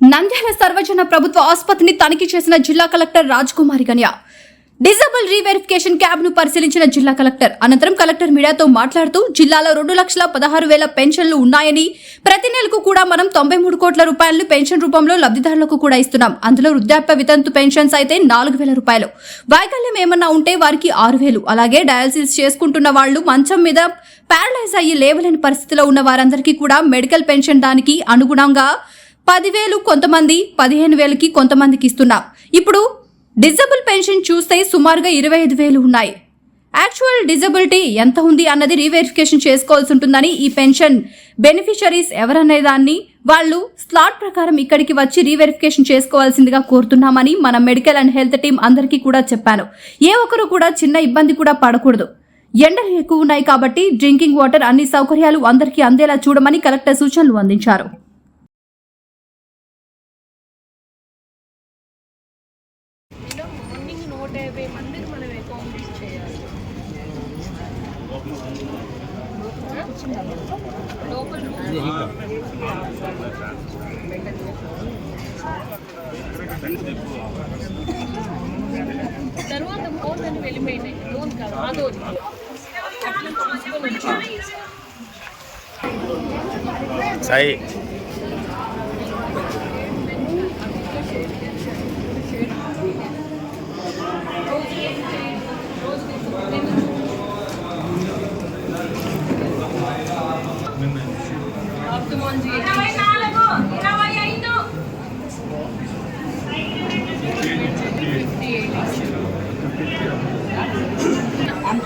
నంద్యాల సర్వజన ప్రభుత్వ ఆసుపత్రిని తనిఖీ చేసిన జిల్లా collector Raj Kumari Ganya disable reverification క్యాబ్ను పరిశీలించిన జిల్లా కలెక్టర్. అనంతరం కలెక్టర్ మీడియాతో మాట్లాడుతూ జిల్లాలో రెండు లక్షల పదహారు వేల పెన్షన్లు ఉన్నాయని ప్రతి నెలకు కూడా మనం తొంభై మూడు కోట్ల రూపాయలు పెన్షన్ రూపంలో లబ్ధిదారులకు కూడా ఇస్తున్నాం. అందులో వృద్ధాప్య వితంతు పెన్షన్స్ అయితే నాలుగు వేల రూపాయలు. వైకల్యం ఏమన్నా ఉంటే వారికి ఆరు వేలు. అలాగే డయాలసిస్ చేసుకుంటున్న వాళ్ళు మంచం మీద పారలైజ్ అయ్యి లేవలేని పరిస్థితిలో ఉన్న వారందరికీ కూడా మెడికల్ పెన్షన్ దానికి అనుగుణంగా పదివేలు కొంతమంది పదిహేను వేలకి కొంతమందికి ఇస్తున్నాం. ఇప్పుడు డిజబుల్ పెన్షన్ చూస్తే సుమారుగా ఇరవై ఐదు వేలు ఉన్నాయి. యాక్చువల్ డిజబిలిటీ ఎంత ఉంది అన్నది రీవెరిఫికేషన్ చేసుకోవాల్సి ఉంటుందని ఈ పెన్షన్ బెనిఫిషరీస్ ఎవరనే దాన్ని వాళ్ళు స్లాట్ ప్రకారం ఇక్కడికి వచ్చి రీవెరిఫికేషన్ చేసుకోవాల్సిందిగా కోరుతున్నామని మన మెడికల్ అండ్ హెల్త్ టీం అందరికీ కూడా చెప్పాను. ఏ ఒక్కరు కూడా చిన్న ఇబ్బంది కూడా పడకూడదు. ఎండలు ఎక్కువ ఉన్నాయి కాబట్టి డ్రింకింగ్ వాటర్ అన్ని సౌకర్యాలు అందరికీ అందేలా చూడమని కలెక్టర్ సూచనలు అందించారు. నూట యాభై మందికి మనం అకామిడేట్ చేయాలి. లోపల తర్వాత మోన్ అని వెళ్ళిపోయినాయి. లోన్ కాదు వచ్చాను సాయి.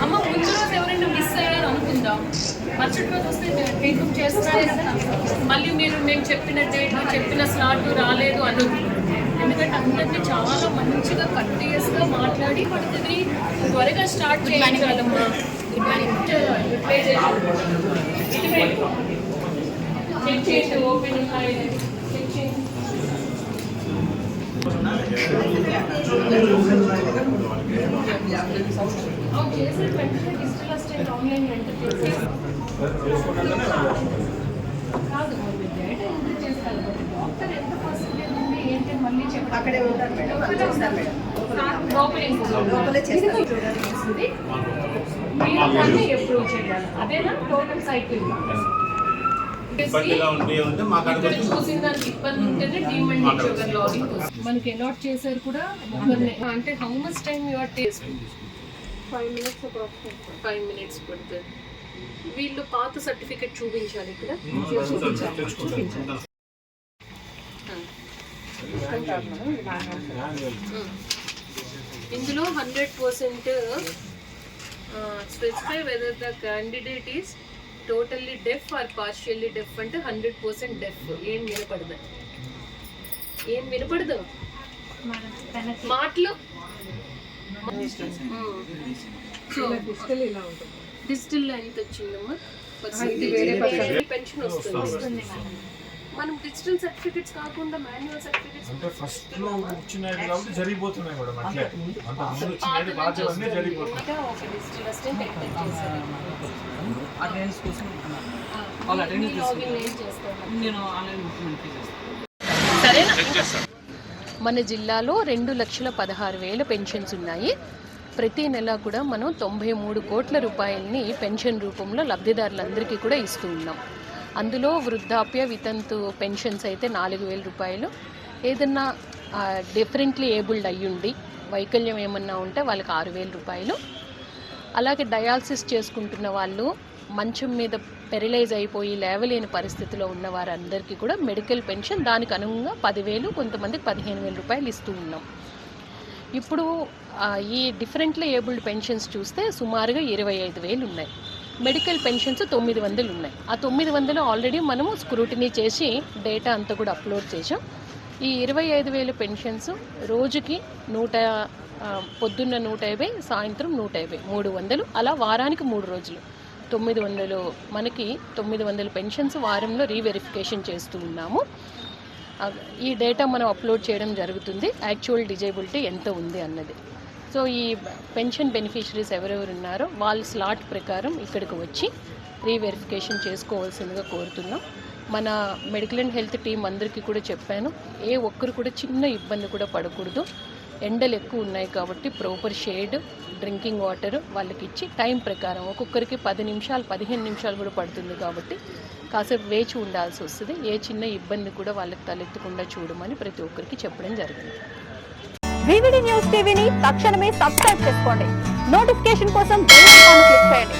అమ్మ ముందు రోజు ఎవరైనా మిస్ అయ్యారు అనుకుందాం. మరుసటి రోజు వస్తే మళ్ళీ మీరు మేము చెప్పిన డేట్ చెప్పిన స్లాట్ రాలేదు అని ఎందుకంటే అందరినీ చాలా మంచిగా కట్టేస్గా మాట్లాడి పడుతుంది. త్వరగా స్టార్ట్ చేయాలి కదమ్మా. చెక్ ఓపెన్ చెక్ చేసి అవును చేసిన వెంటనే డిజిటల్ అసిస్టెంట్ ఆన్లైన్ కాదు మీరు డేటా ఎంటర్ చేస్తారు. బట్ డాక్టర్ ఎంత పర్సెంటేజ్ ఉంది ఏంటి మళ్ళీ చెప్పండి. అక్కడే ఉంటారు మేడం. లోపలే లోపలే చేస్తారు. చూడండి మీరు దాన్ని అప్రూవ్ చేయాలి. అదేనా? టోటల్ సైకిల్ ఇబ్బందిగా ఉంటే మాకు మనకి అలాట్ చేశారు కూడా అంటే how much time your taste five minutes five minutes పడుతుంది. వీళ్ళు పాత సర్టిఫికెట్ చూపించాలి ఇక్కడ. ఇందులో hundred percent specify whether the candidate is totally deaf or partially deaf అంటే హండ్రెడ్ పర్సెంట్ డెఫ్. ఏం వినపడదు. ఏం వినపడదు? మాటలు? డిజిటల్ ఎంత వచ్చిందమ్మా? పెన్షన్ వస్తుంది. మనం డిజిటల్ సర్టిఫికెట్స్ కాకుండా మాన్యువల్ సర్టిఫికెట్స్ అంటే ఫస్ట్లో వచ్చినాయి కాబట్టి జరిగిపోతున్నాయి అట్లే అంత ముందు డిజిటల్ అసిస్టెంట్ అటెండెన్స్ కోసం వాళ్ళు అటెండెన్స్ చేస్తాను నేను ఆన్లైన్ బుకింగ్ చేస్తాను. మన జిల్లాలో రెండు లక్షల పదహారు వేల పెన్షన్స్ ఉన్నాయి. ప్రతి నెల కూడా మనం తొంభై మూడు కోట్ల రూపాయలని పెన్షన్ రూపంలో లబ్ధిదారులందరికీ కూడా ఇస్తూ ఉన్నాం. అందులో వృద్ధాప్య వితంతు పెన్షన్స్ అయితే నాలుగు వేల రూపాయలు. ఏదన్నా డిఫరెంట్లీ ఏబుల్డ్ అయ్యుండి వైకల్యం ఏమన్నా ఉంటే వాళ్ళకి ఆరు వేల రూపాయలు. అలాగే డయాలసిస్ చేసుకుంటున్న వాళ్ళు మంచం మీద పెరలైజ్ అయిపోయి లేవలేని పరిస్థితిలో ఉన్న వారందరికీ కూడా మెడికల్ పెన్షన్ దానికి అనుగుణంగా పదివేలు కొంతమందికి పదిహేను వేల రూపాయలు ఇస్తూ ఉన్నాం. ఇప్పుడు ఈ డిఫరెంట్లీ ఏబుల్డ్ పెన్షన్స్ చూస్తే సుమారుగా ఇరవై ఐదు వేలు ఉన్నాయి. మెడికల్ పెన్షన్స్ తొమ్మిది వందలు ఉన్నాయి. ఆ తొమ్మిది వందలు ఆల్రెడీ మనము స్క్రూటినీ చేసి డేటా అంతా కూడా అప్లోడ్ చేసాం ఈ ఇరవై ఐదు వేలు పెన్షన్స్ రోజుకి నూట పొద్దున్న నూట యాభై సాయంత్రం నూట యాభై మూడు వందలు అలా వారానికి మూడు రోజులు. తొమ్మిది వందలు మనకి తొమ్మిది వందల పెన్షన్స్ వారంలో రీవెరిఫికేషన్ చేస్తూ ఉన్నాము. ఈ డేటా మనం అప్లోడ్ చేయడం జరుగుతుంది. యాక్చువల్ డిజేబిలిటీ ఎంత ఉంది అన్నది. సో ఈ పెన్షన్ బెనిఫిషరీస్ ఎవరెవరు ఉన్నారో వాళ్ళ స్లాట్ ప్రకారం ఇక్కడికి వచ్చి రీవెరిఫికేషన్ చేసుకోవాల్సిందిగా కోరుతున్నాం. మన మెడికల్ అండ్ హెల్త్ టీం అందరికీ కూడా చెప్పాను ఏ ఒక్కరు కూడా చిన్న ఇబ్బంది కూడా పడకూడదు. ఎండలు ఎక్కువ ఉన్నాయి కాబట్టి ప్రాపర్ షేడ్ డ్రింకింగ్ వాటర్ వాళ్ళకి ఇచ్చి టైం ప్రకారం ఒక్కొక్కరికి పది నిమిషాలు పదిహేను నిమిషాలు కూడా పడుతుంది కాబట్టి కాసేపు వేచి ఉండాల్సి వస్తుంది. ఏ చిన్న ఇబ్బంది కూడా వాళ్ళకి తలెత్తకుండా చూడమని ప్రతి ఒక్కరికి చెప్పడం జరిగింది. వివిడి న్యూస్ టీవీని తక్షణమే సబ్స్క్రైబ్ చేసుకోండి. నోటిఫికేషన్ కోసం క్లిక్ చేయండి.